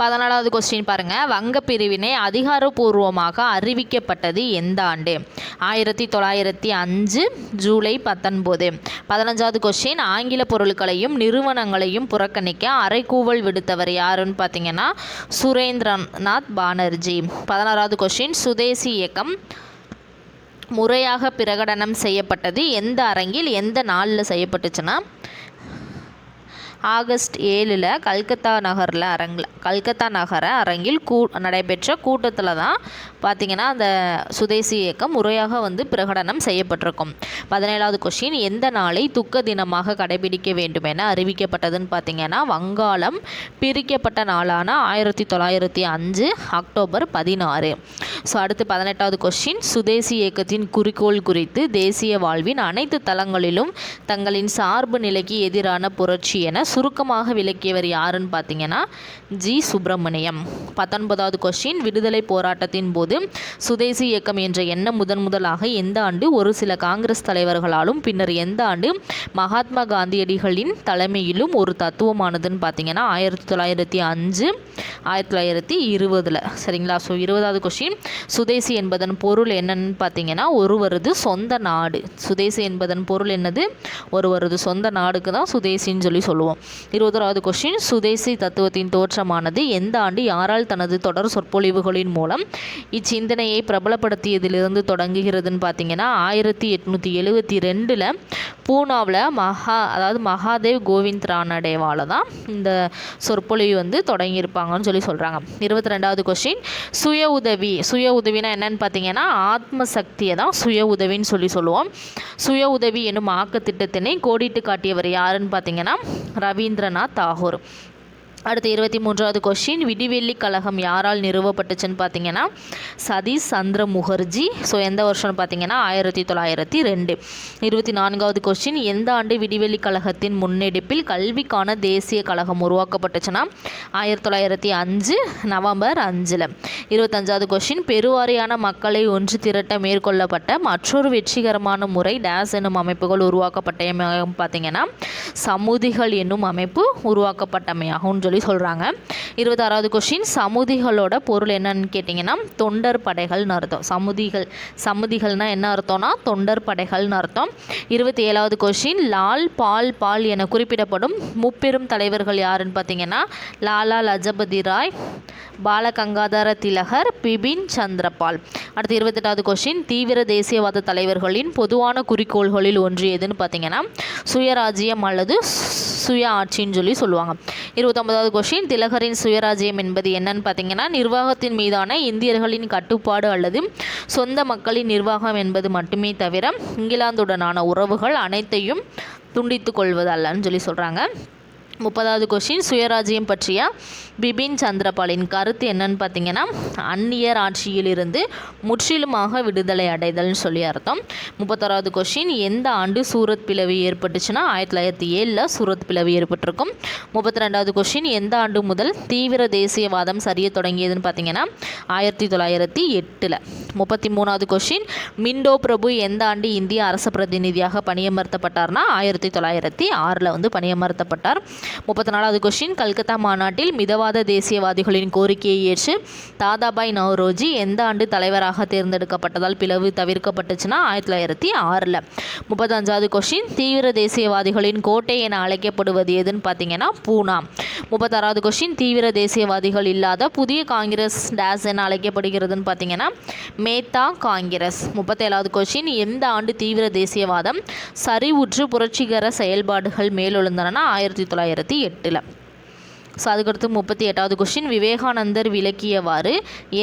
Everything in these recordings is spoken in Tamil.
பதினாலாவது கொஸ்டின் பாருங்கள் வங்க பிரிவினை அதிகாரப்பூர்வமாக அறிவிக்கப்பட்டது எந்த ஆண்டு? ஆயிரத்தி தொள்ளாயிரத்தி அஞ்சு ஜூலை பத்தொன்பது. பதினஞ்சாவது கொஸ்டின் ஆங்கில பொருட்களையும் நிறுவனங்களையும் புறக்கணிக்க அரைக்கூவல் விடுத்தவர் யாருன்னு பார்த்தீங்கன்னா சுரேந்திரநாத் பானர்ஜி. பதினாறாவது கொஸ்டின் சுதேசி இயக்கம் முறையாக பிரகடனம் செய்யப்பட்டது எந்த அரங்கில் எந்த நாளில் செய்யப்பட்டுச்சுன்னா ஆகஸ்ட் ஏழில் கல்கத்தா நகரில் அரங்கில் கல்கத்தா நகர அரங்கில் கூ நடைபெற்ற கூட்டத்தில் தான் பார்த்திங்கன்னா அந்த சுதேசி இயக்கம் முறையாக வந்து பிரகடனம் செய்யப்பட்டிருக்கும். பதினேழாவது கொஷின் எந்த நாளை துக்க தினமாக கடைபிடிக்க வேண்டும் என அறிவிக்கப்பட்டதுன்னு பார்த்தீங்கன்னா வங்காளம் பிரிக்கப்பட்ட நாளான ஆயிரத்தி தொள்ளாயிரத்தி அஞ்சு அக்டோபர் பதினாறு. ஸோ அடுத்து பதினெட்டாவது கொஷின் சுதேசி இயக்கத்தின் குறிக்கோள் குறித்து தேசிய வாழ்வின் அனைத்து தளங்களிலும் தங்களின் சார்பு நிலைக்கு எதிரான புரட்சி என சுருக்கமாக விளக்கியவர் யாருன்னு பார்த்தீங்கன்னா ஜி சுப்பிரமணியம். பத்தொன்பதாவது கொஸ்டின் விடுதலை போராட்டத்தின் போது சுதேசி இயக்கம் என்ற எண்ணம் முதன் முதலாக எந்த ஆண்டு ஒரு சில காங்கிரஸ் தலைவர்களாலும் பின்னர் எந்த ஆண்டு மகாத்மா காந்தியடிகளின் தலைமையிலும் ஒரு தத்துவமானதுன்னு பார்த்தீங்கன்னா ஆயிரத்தி தொள்ளாயிரத்தி அஞ்சு ஆயிரத்தி தொள்ளாயிரத்தி இருபதில். சரிங்களா? ஸோ இருபதாவது கொஸ்டின் சுதேசி என்பதன் பொருள் என்னன்னு பார்த்தீங்கன்னா ஒருவரது சொந்த நாடு. சுதேசி என்பதன் பொருள் என்னது? ஒருவரது சொந்த நாடுக்கு தான் சுதேசின்னு சொல்லி சொல்லுவோம். இருபத்தொராவது கொஸ்டின் சுதேசி தத்துவத்தின் தோற்றமானது எந்த ஆண்டு யாரால் தனது தொடர் சொற்பொழிவுகளின் மூலம் இச்சிந்தனையை பிரபலப்படுத்தியதிலிருந்து தொடங்குகிறதுன்னு பார்த்தீங்கன்னா ஆயிரத்தி எட்நூற்றி எழுவத்தி ரெண்டில் பூனாவில் மகா அதாவது மகாதேவ் கோவிந்த் ரானடேவால தான் இந்த சொற்பொழிவு வந்து தொடங்கியிருப்பாங்கன்னு சொல்லி சொல்கிறாங்க இருபத்தி ரெண்டாவது கொஸ்டின் சுய உதவி. சுய உதவினா என்னன்னு பார்த்தீங்கன்னா ஆத்ம சக்தியை தான் சுய உதவின்னு சொல்லி சொல்லுவோம். சுய உதவி என்னும் ஆக்கத்திட்டத்தினை கோடிட்டு காட்டியவர் யாருன்னு பார்த்தீங்கன்னா ரவீந்திரநாத் தாகூர். அடுத்து இருபத்தி மூன்றாவது கொஷின் விடிவெள்ளி கழகம் யாரால் நிறுவப்பட்டுச்சுன்னு பார்த்தீங்கன்னா சதீஷ் சந்திர முகர்ஜி. ஸோ எந்த வருஷம்னு பார்த்தீங்கன்னா ஆயிரத்தி தொள்ளாயிரத்தி ரெண்டு. இருபத்தி நான்காவது கொஸ்டின் எந்த ஆண்டு விடிவெள்ளி கழகத்தின் முன்னெடுப்பில் கல்விக்கான தேசிய கழகம் உருவாக்கப்பட்டுச்சுன்னா ஆயிரத்தி தொள்ளாயிரத்தி அஞ்சு நவம்பர் அஞ்சில். இருபத்தஞ்சாவது கொஸ்டின் பெருவாரியான மக்களை ஒன்று திரட்ட மேற்கொள்ளப்பட்ட மற்றொரு வெற்றிகரமான முறை டேஸ் என்னும் அமைப்புகள் உருவாக்கப்பட்டமையாகும் பார்த்தீங்கன்னா சமுதிகள் என்னும் அமைப்பு உருவாக்கப்பட்டமையாகும். சொல்லி சொல்கிறாங்க இருபத்தாறாவது கொஷின் சமுதிகளோட பொருள் என்னன்னு கேட்டிங்கன்னா தொண்டர் படைகள்னு அர்த்தம். சமுதிகள் சமுதிகள்னால் என்ன அர்த்தம்னா தொண்டர் படைகள்னு அர்த்தம். இருபத்தி ஏழாவது கொஷின் லால் பால் பால் என குறிப்பிடப்படும் முப்பெரும் தலைவர்கள் யாருன்னு பார்த்தீங்கன்னா லாலா லஜபதி ராய் பாலகங்காதர திலகர் பிபின் சந்திரபால். அடுத்து இருபத்தெட்டாவது கொஷின் தீவிர தேசியவாத தலைவர்களின் பொதுவான குறிக்கோள்களில் ஒன்று எதுன்னு பார்த்தீங்கன்னா சுயராஜ்யம் அல்லது சுய ஆட்சின்னு சொல்லி சொல்லுவாங்க. இருபத்தொன்பதாவது கொஷின் திலகரின் சுயராஜ்யம் என்பது என்னன்னு பார்த்தீங்கன்னா நிர்வாகத்தின் மீதான இந்தியர்களின் கட்டுப்பாடு அல்லது சொந்த மக்களின் நிர்வாகம் என்பது மட்டுமே தவிர இங்கிலாந்துடனான உறவுகள் அனைத்தையும் துண்டித்து கொள்வது அல்லன்னு சொல்லி சொல்கிறாங்க முப்பதாவது கொஷின் சுயராஜ்யம் பற்றிய பிபின் சந்திரபாலின் கருத்து என்னன்னு பார்த்தீங்கன்னா அந்நியர் ஆட்சியிலிருந்து முற்றிலுமாக விடுதலை அடைதல்னு சொல்லி அர்த்தம். முப்பத்தாறாவது கொஷின் எந்த ஆண்டு சூரத் பிளவு ஏற்பட்டுச்சுன்னா ஆயிரத்தி தொள்ளாயிரத்தி ஏழில் சூரத் பிளவு ஏற்பட்டிருக்கும். முப்பத்தி ரெண்டாவது கொஷின் எந்த ஆண்டு முதல் தீவிர தேசியவாதம் சரிய தொடங்கியதுன்னு பார்த்தீங்கன்னா ஆயிரத்தி தொள்ளாயிரத்தி எட்டில். முப்பத்தி மூணாவது கொஷின் மிண்டோ பிரபு எந்த ஆண்டு இந்திய அரச பிரதிநிதியாக பணியமர்த்தப்பட்டார்னா ஆயிரத்தி தொள்ளாயிரத்தி ஆறில் வந்து பணியமர்த்தப்பட்டார். முப்பத்தி நாலாவது கொஷின் கல்கத்தா மாநாட்டில் மிதவாத தேசியவாதிகளின் கோரிக்கையை ஏற்று தாதாபாய் நவ்ரோஜி எந்த ஆண்டு தலைவராக தேர்ந்தெடுக்கப்பட்டதால் பிளவு தவிர்க்கப்பட்டுச்சுன்னா ஆயிரத்தி தொள்ளாயிரத்தி ஆறில். முப்பத்தஞ்சாவது கொஷின் தீவிர தேசியவாதிகளின் கோட்டை என அழைக்கப்படுவது எதுன்னு பார்த்தீங்கன்னா பூனா. முப்பத்தாறாவது கொஷின் தீவிர தேசியவாதிகள் இல்லாத புதிய காங்கிரஸ் டேஸ் என அழைக்கப்படுகிறதுன்னு பார்த்தீங்கன்னா மேத்தா காங்கிரஸ். முப்பத்தேழாவது கொஷின் எந்த ஆண்டு தீவிர தேசியவாதம் சரிவுற்று புரட்சிகர செயல்பாடுகள் மேலெழுந்தனா? ஆயிரத்தி தொள்ளாயிரத்தி எட்டில். ஸோ அதுக்கடுத்து முப்பத்தி எட்டாவது கொஷின் விவேகானந்தர் விளக்கியவாறு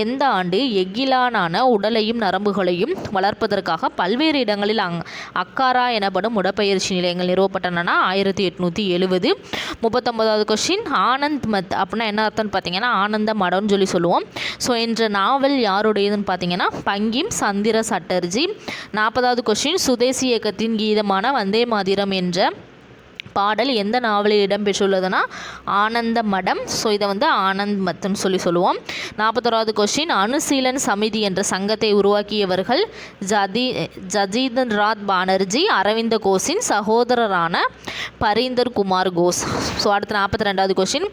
எந்த ஆண்டு எக்கிலானான உடலையும் நரம்புகளையும் வளர்ப்பதற்காக பல்வேறு இடங்களில் அங் அக்காரா எனப்படும் உடற்பயிற்சி நிலையங்கள் நிறுவப்பட்டனன்னா ஆயிரத்தி எட்நூற்றி எழுபது முப்பத்தொன்பதாவது கொஷின் ஆனந்த் மத் அப்படின்னா என்ன அர்த்தம்னு பார்த்தீங்கன்னா ஆனந்த மடம்னு சொல்லி சொல்லுவோம். ஸோ என்ற நாவல் யாருடையதுன்னு பார்த்தீங்கன்னா பங்கிம் சந்திர சட்டர்ஜி. நாற்பதாவது கொஷின் சுதேசி இயக்கத்தின் கீதமான வந்தே மாதிரம் என்ற பாடல் எந்த நாவலில் இடம்பெற்றுள்ளதுன்னா ஆனந்த மடம். ஸோ இதை வந்து ஆனந்த் மத்துன்னு சொல்லி சொல்லுவோம். நாற்பத்தோராவது கொஸ்டின் அனுசீலன் சமிதி என்ற சங்கத்தை உருவாக்கியவர்கள் ஜதி ஜஜீதன் ராத் பானர்ஜி அரவிந்த கோஷின் சகோதரரான பரீந்தர் குமார் கோஸ் ஸோ அடுத்து நாற்பத்தி ரெண்டாவது கொஸ்டின்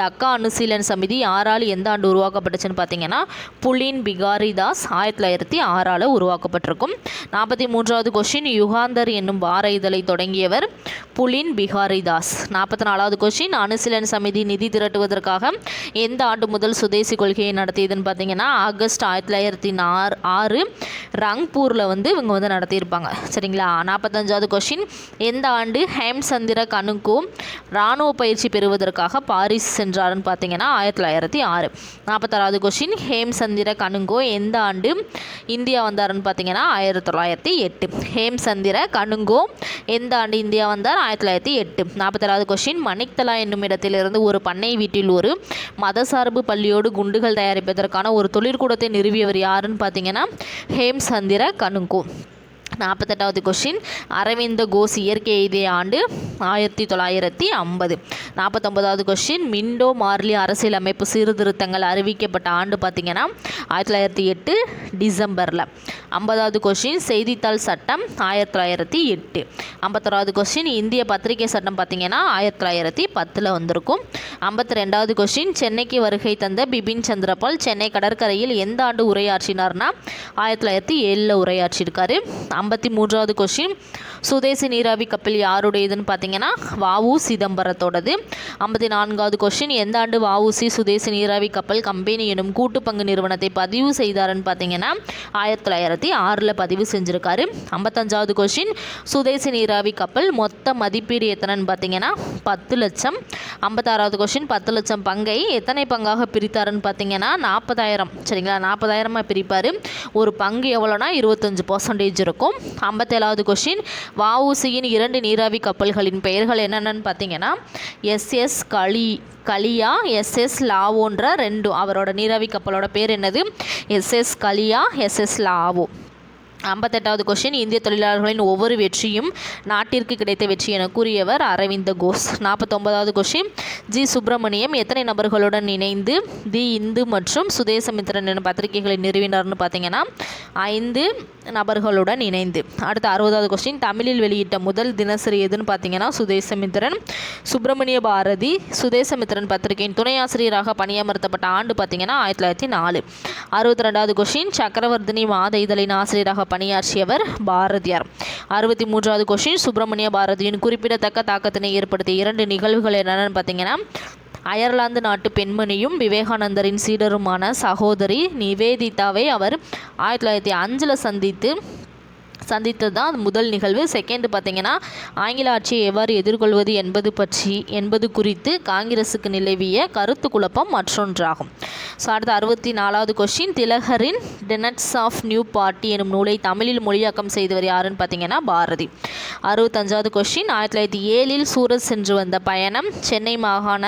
டக்கா அனுசீலன் சமிதி யாரால் எந்த ஆண்டு உருவாக்கப்பட்டுச்சுன்னு பார்த்தீங்கன்னா புலின் பிகாரி தாஸ் ஆயிரத்தி தொள்ளாயிரத்தி ஆறால் உருவாக்கப்பட்டிருக்கும். நாற்பத்தி மூன்றாவது கொஸ்டின் யுகாந்தர் என்னும் வார இதழை தொடங்கியவர் புலின் பிஹாரி தாஸ். நாற்பத்தி நாலாவது கொஸ்டின் அனுசீலன் சமிதி நிதி திரட்டுவதற்காக எந்த ஆண்டு முதல் சுதேசி கொள்கையை நடத்தியதுன்னு பார்த்தீங்கன்னா ஆகஸ்ட் ஆயிரத்தி தொள்ளாயிரத்தி ஆறு ஆறு ரங்பூரில் வந்து இவங்க வந்து நடத்தியிருப்பாங்க. சரிங்களா? நாற்பத்தஞ்சாவது கொஸ்டின் எந்த ஆண்டு ஹேம்சந்திர கனுக்கு இராணுவ பயிற்சி பெறுவதற்காக பாரிஸ் சென்றாருன்னு பார்த்தீங்கன்னா ஆயிரத்தி தொள்ளாயிரத்தி ஆறு நாற்பத்தாறாவது கொஸ்டின் ஹேம்சந்திர கனுங்கோ எந்த ஆண்டு இந்தியா வந்தாருன்னு பார்த்தீங்கன்னா ஆயிரத்தி தொள்ளாயிரத்தி எட்டு. ஹேம்சந்திர கனுங்கோ எந்த ஆண்டு இந்தியா வந்தார்? ஆயிரத்தி தொள்ளாயிரத்தி எட்டு. நாற்பத்தாறாவது கொஸ்டின் மணிக்தலா என்னும் இடத்திலிருந்து ஒரு பண்ணை வீட்டில் ஒரு மதசார்பு பள்ளியோடு குண்டுகள் தயாரிப்பதற்கான ஒரு தொழிற்கூடத்தை நிறுவியவர் யாருன்னு பார்த்தீங்கன்னா ஹேம்சந்திர கனுங்கோ நாற்பத்தெட்டாவது கொஷின் அரவிந்த கோஸ் இயற்கை எய்திய ஆண்டு ஆயிரத்தி தொள்ளாயிரத்தி ஐம்பது. நாற்பத்தொம்பதாவது கொஷின் மிண்டோ மார்லி அரசியலமைப்பு சீர்திருத்தங்கள் அறிவிக்கப்பட்ட ஆண்டு பார்த்திங்கன்னா ஆயிரத்தி தொள்ளாயிரத்தி எட்டு டிசம்பரில். ஐம்பதாவது கொஷின் செய்தித்தாள் சட்டம் ஆயிரத்தி தொள்ளாயிரத்தி எட்டு. ஐம்பத்தொறாவது கொஸ்டின் இந்திய பத்திரிகை சட்டம் பார்த்திங்கன்னா ஆயிரத்தி தொள்ளாயிரத்தி பத்தில் வந்திருக்கும். ஐம்பத்தி ரெண்டாவது கொஷின் சென்னைக்கு வருகை தந்த பிபின் சந்திரபால் சென்னை கடற்கரையில் எந்த ஆண்டு உரையாற்றினார்னா ஆயிரத்தி தொள்ளாயிரத்தி ஏழில் உரையாற்றியிருக்காரு. ஐம்பத்தி ஐம்பத்தி மூன்றாவது கொஷின் சுதேசி நீராவி கப்பல் யாருடையதுன்னு பார்த்தீங்கன்னா வாவு சிதம்பரத்தோடது. ஐம்பத்தி நான்காவது கொஷின் எந்த ஆண்டு வஉசி சுதேசி நீராவி கப்பல் கம்பெனி எனும் கூட்டு பங்கு நிறுவனத்தை பதிவு செய்தாருன்னு பார்த்தீங்கன்னா ஆயிரத்தி தொள்ளாயிரத்தி ஆறில் பதிவு செஞ்சுருக்காரு. ஐம்பத்தஞ்சாவது கொஷின் சுதேசி நீராவி கப்பல் மொத்த மதிப்பீடு எத்தனைன்னு பார்த்தீங்கன்னா பத்து லட்சம். ஐம்பத்தாறாவது கொஷின் பத்து லட்சம் பங்கை எத்தனை பங்காக பிரித்தாருன்னு பார்த்தீங்கன்னா நாற்பதாயிரம். சரிங்களா? நாற்பதாயிரமாக பிரிப்பார். ஒரு பங்கு எவ்வளோனா இருபத்தஞ்சு பர்சன்டேஜ் இருக்கும். ஐம்பத்தேழாவது கொஷின் வஉசியின் இரண்டு நீராவி கப்பல்களின் பெயர்கள் என்னென்னு பார்த்தீங்கன்னா எஸ்எஸ் களி கலியா எஸ்எஸ் லாவோன்ற ரெண்டும் அவரோட நீராவி கப்பலோட பேர் என்னது? SS Galia SS Lawoe. ஐம்பத்தெட்டாவது question இந்திய தொழிலாளர்களின் ஒவ்வொரு வெற்றியும் நாட்டிற்கு கிடைத்த வெற்றி என கூறியவர் அரவிந்த கோஸ். நாற்பத்தொன்பதாவது கொஸ்டின் ஜி. சுப்பிரமணியம் எத்தனை நபர்களுடன் இணைந்து தி இந்து மற்றும் சுதேசமித்திரன் என பத்திரிகைகளை நிறுவினார்னு பார்த்தீங்கன்னா ஐந்து நபர்களுடன் இணைந்து. அடுத்த அறுபதாவது கொஸ்டின் தமிழில் வெளியிட்ட முதல் தினசரி எதுன்னு பார்த்தீங்கன்னா சுதேசமித்திரன் சுப்பிரமணிய பாரதி சுதேசமித்திரன் பத்திரிகையின் துணை ஆசிரியராக பணியமர்த்தப்பட்ட ஆண்டு பார்த்தீங்கன்னா ஆயிரத்தி தொள்ளாயிரத்தி நாலு. அறுபத்தி ரெண்டாவது கொஸ்டின் சக்கரவர்த்தினி மாத இதழின் ஆசிரியராக பணியாற்றியவர் பாரதியார். அறுபத்தி மூன்றாவது கொஷின் சுப்பிரமணிய பாரதியின் குறிப்பிடத்தக்க தாக்கத்தினை ஏற்படுத்திய இரண்டு நிகழ்வுகள் என்னென்னு பார்த்தீங்கன்னா அயர்லாந்து நாட்டு பெண்மணியும் விவேகானந்தரின் சீடருமான சகோதரி நிவேதிதாவை அவர் ஆயிரத்தி தொள்ளாயிரத்தி அஞ்சில் சந்தித்து சந்தித்தது தான் முதல் நிகழ்வு. செகண்ட் பார்த்தீங்கன்னா ஆங்கில ஆட்சியை எவ்வாறு எதிர்கொள்வது என்பது பற்றி என்பது குறித்து காங்கிரஸுக்கு நிலவிய கருத்து குழப்பம் மற்றொன்றாகும். ஸோ அடுத்த அறுபத்தி நாலாவது கொஸ்டின் திலகரின் டெனட்ஸ் ஆஃப் நியூ பார்ட்டி எனும் நூலை தமிழில் மொழியாக்கம் செய்தவர் யாருன்னு பார்த்தீங்கன்னா பாரதி. அறுபத்தஞ்சாவது கொஸ்டின் ஆயிரத்தி தொள்ளாயிரத்தி ஏழில் சூரத் சென்று வந்த பயணம் சென்னை மாகாண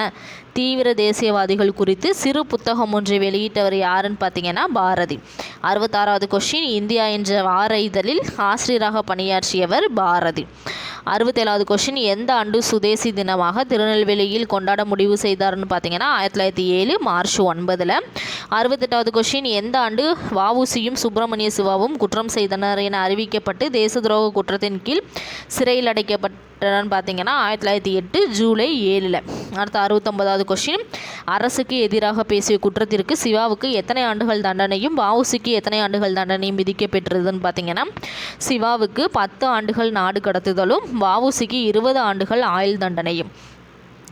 தீவிர தேசியவாதிகள் குறித்து சிறு புத்தகம் ஒன்றை வெளியிட்டவர் யாருன்னு பார்த்தீங்கன்னா பாரதி. அறுபத்தாறாவது கொஷின் இந்தியா என்ற வார இதழில் ஆசிரியராக பணியாற்றியவர் பாரதி. அறுபத்தேழாவது கொஸ்டின் எந்த ஆண்டு சுதேசி தினமாக திருநெல்வேலியில் கொண்டாட முடிவு செய்தார்னு பார்த்தீங்கன்னா ஆயிரத்தி தொள்ளாயிரத்தி ஏழு மார்ச் ஒன்பதில். அறுபத்தெட்டாவது கொஸ்டின் எந்த ஆண்டு வஉசியும் சுப்பிரமணிய சிவாவும் குற்றம் செய்தனர் என அறிவிக்கப்பட்டு தேச துரோக குற்றத்தின் கீழ் சிறையில் அடைக்கப்பட்டனன்னு பார்த்தீங்கன்னா ஆயிரத்தி தொள்ளாயிரத்தி எட்டு ஜூலை ஏழில் அடுத்த அறுபத்தொன்பதாவது கொஸ்டின் அரசுக்கு எதிராக பேசிய குற்றத்திற்கு சிவாவுக்கு எத்தனை ஆண்டுகள் தண்டனையும் பாவுசிக்கு எத்தனை ஆண்டுகள் தண்டனையும் விதிக்கப்பெற்றதுன்னு பார்த்தீங்கன்னா சிவாவுக்கு பத்து ஆண்டுகள் நாடு கடத்துதலும் வஉசிக்கு இருபது ஆண்டுகள் ஆயுள் தண்டனையும்.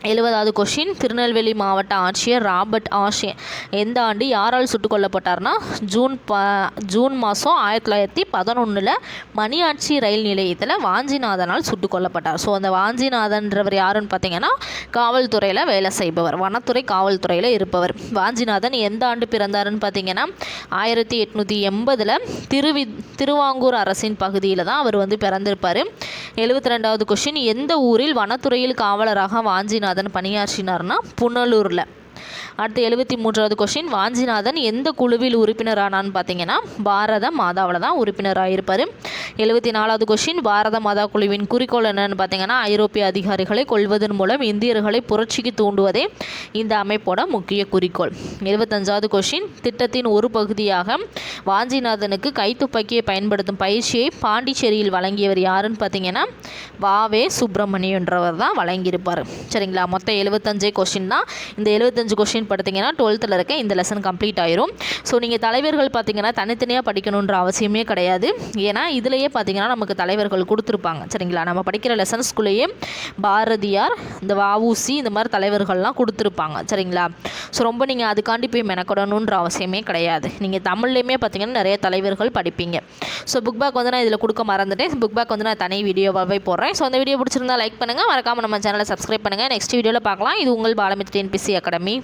எழுபதாவது கொஷின் திருநெல்வேலி மாவட்ட ஆட்சியர் ராபர்ட் ஆஷே. எந்த ஆண்டு யாரால் சுட்டுக் கொல்லப்பட்டார்னா? ஜூன் ப ஜூன் மாதம் ஆயிரத்தி தொள்ளாயிரத்தி பதினொன்றில் மணியாட்சி ரயில் நிலையத்தில் வாஞ்சிநாதனால் சுட்டுக் கொல்லப்பட்டார். ஸோ அந்த வாஞ்சிநாதன்றவர் யாருன்னு பார்த்தீங்கன்னா காவல்துறையில் வேலை செய்பவர். வனத்துறை காவல்துறையில் இருப்பவர். வாஞ்சிநாதன் எந்த ஆண்டு பிறந்தாருன்னு பார்த்தீங்கன்னா ஆயிரத்தி எட்நூற்றி எண்பதில் திருவி திருவாங்கூர் அரசின் பகுதியில் தான் அவர் வந்து பிறந்திருப்பார். எழுபத்தி ரெண்டாவது கொஷின் எந்த ஊரில் வனத்துறையில் காவலராக வாஞ்சிநாதன் பணியாற்றினார்னா புனலூரில். அடுத்து எழுபத்தி மூன்றாவது கொஷின் வாஞ்சிநாதன் எந்த குழுவில் உறுப்பினரானான்னு பார்த்தீங்கன்னா பாரத மாதாவில் தான் உறுப்பினராக இருப்பார் எழுபத்தி நாலாவது கொஷின் பாரத மாதா குழுவின் குறிக்கோள் என்னன்னு பார்த்தீங்கன்னா ஐரோப்பிய அதிகாரிகளை கொள்வதன் மூலம் இந்தியர்களை புரட்சிக்கு தூண்டுவதே இந்த அமைப்போட முக்கிய குறிக்கோள். எழுபத்தஞ்சாவது கொஷின் திட்டத்தின் ஒரு பகுதியாக வாஞ்சிநாதனுக்கு கைத்துப்பாக்கியை பயன்படுத்தும் பயிற்சியை பாண்டிச்சேரியில் வழங்கியவர் யாருன்னு பார்த்தீங்கன்னா வாவே சுப்பிரமணியன்றவர் தான் வழங்கியிருப்பார். சரிங்களா? மொத்தம் எழுபத்தஞ்சே கொஷின் தான். இந்த எழுபத்தஞ்சு கொஷின் பார்த்தீங்கன்னா டுவெல்த்தில் இருக்க இந்த லெசன் கம்ப்ளீட் ஆயிரும். ஸோ நீங்கள் தலைவர்கள் பார்த்தீங்கன்னா தனித்தனியாக படிக்கணுன்ற அவசியமே கிடையாது. ஏன்னா இதுலேயே பார்த்தீங்கன்னா நமக்கு தலைவர்கள் கொடுத்துருப்பாங்க. சரிங்களா? நம்ம படிக்கிற லெசன்ஸ்குள்ளேயே பாரதியார் இந்த வஉசி இந்த மாதிரி தலைவர்கள்லாம் கொடுத்துருப்பாங்க. சரிங்களா? ஸோ ரொம்ப நீங்கள் அதுக்காண்டி போய் மெனக்கடணுன்ற அவசியமே கிடையாது. நீங்கள் தமிழ்லேயுமே பார்த்தீங்கன்னா நிறைய தலைவர்கள் படிப்பீங்க. ஸோ புக் பேக் வந்து நான் இதில் கொடுக்க மறந்துட்டேன். புக் பேக் வந்து நான் தனி வீடியோவாகவே போடுறேன். ஸோ அந்த வீடியோ பிடிச்சிருந்தா லைக் பண்ணுங்கள் மறக்காமல் நம்ம சேனலை சப்ஸ்கிரைப் பண்ணுங்கள் நெக்ஸ்ட் வீடியோவில் பார்க்கலாம். இது உங்கள் பாலமித்ரி என்பிசி அகாடமி